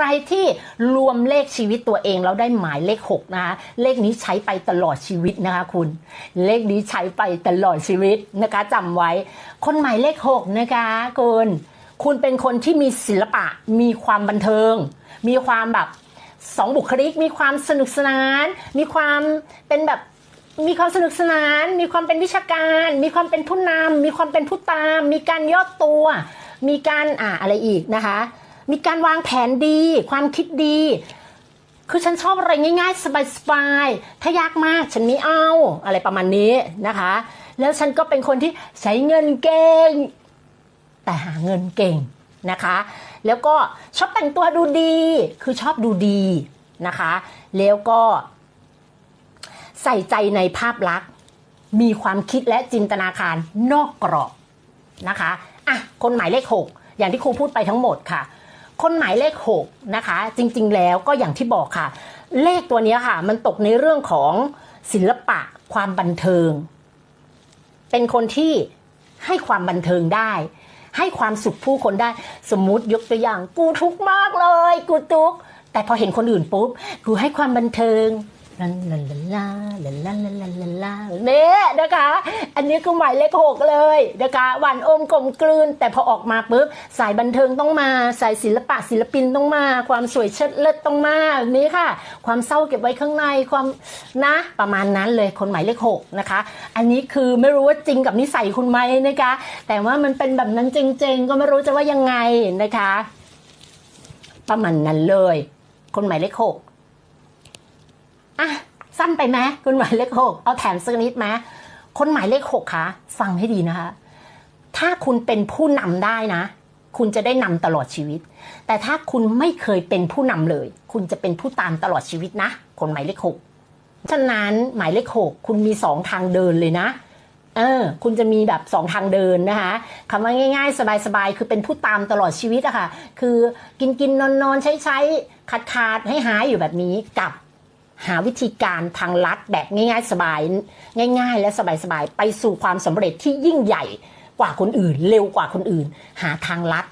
ใครที่รวมเลขชีวิตตัวเองแล้วได้หมายเลขหกนะคะเลขนี้ใช้ไปตลอดชีวิตนะคะคุณ เลขนี้ใช้ไปตลอดชีวิตนะคะจำไว้ คนหมายเลขหกนะคะคุณคุณเป็นคนที่มีศิลปะ มีความบันเทิง มีความแบบสองบุคลิก มีความสนุกสนาน มีความเป็นแบบมีความสนุกสนาน มีความเป็นวิชาการ มีความเป็นผู้นำมีความเป็นผู้ตาม มีการย่อตัว มีการอ่าอะไรอีกนะคะ มีการวางแผนดี ความคิดดี คือฉันชอบอะไรง่ายๆ สบายๆ ถ้ายากมากฉันไม่เอาอะไรประมาณนี้นะคะ แล้วฉันก็เป็นคนที่ใช้เงินเก่ง แต่หาเงินเก่งนะคะ แล้วก็ชอบแต่งตัวดูดี คือชอบดูดีนะคะ แล้วก็ใส่ใจในภาพลักษณ์ มีความคิดและจินตนาการนอกกรอบนะคะอะคนหมายเลขหกอย่างที่ครูพูดไปทั้งหมดค่ะ คนหมายเลขหกนะคะ จริงๆแล้วก็อย่างที่บอกค่ะ เลขตัวนี้ค่ะ มันตกในเรื่องของศิลปะความบันเทิง เป็นคนที่ให้ความบันเทิงได้ ให้ความสุขผู้คนได้สมมุติยกตัวอย่าง กูทุกข์มากเลย กูทุกข์แต่พอเห็นคนอื่นปุ๊บ กูให้ความบันเทิง ลาลาลาลาลาลาลาลาลาลาเนี่ยนะคะ อันนี้คือหมายเลขหกเลยนะคะหวานอมกลมกลืน แต่พอออกมาปุ๊บสายบันเทิงต้องมา สายศิลปะศิลปินต้องมา ความสวยเชิดเลิศต้องมาแบบนี้ค่ะ ความเศร้าเก็บไว้ข้างในความนะประมาณนั้นเลยคนหมายเลขหกนะคะ อันนี้คือไม่รู้ว่าจริงกับนิสัยคุณไหมนะคะ แต่ว่ามันเป็นแบบนั้นจริง ๆ ก็ไม่รู้จะว่ายังไงนะคะ ประมาณนั้นเลย คนหมายเลขหก สั้นไปไหมคนหมายเลขหกเอาแถมสักนิดไหมคนหมายเลขหกคะฟังให้ดีนะคะ ถ้าคุณเป็นผู้นำได้นะ คุณจะได้นำตลอดชีวิต แต่ถ้าคุณไม่เคยเป็นผู้นำเลย คุณจะเป็นผู้ตามตลอดชีวิตนะ คนหมายเลขหกฉะนั้นหมายเลขหกคุณมีสองทางเดินเลยนะเออคุณจะมีแบบสองทางเดินนะคะคำว่าง่าย ๆ สบายๆ คือเป็นผู้ตามตลอดชีวิตอะค่ะ คือกินกินนอนนอนใช้ใช้ขาดขาดให้หายอยู่แบบนี้กับ หาวิธีการทางลัดแบบง่ายๆสบาย ง่าย ๆ และสบายๆไปสู่ความสำเร็จที่ยิ่งใหญ่กว่าคนอื่น เร็วกว่าคนอื่น หาทางลัด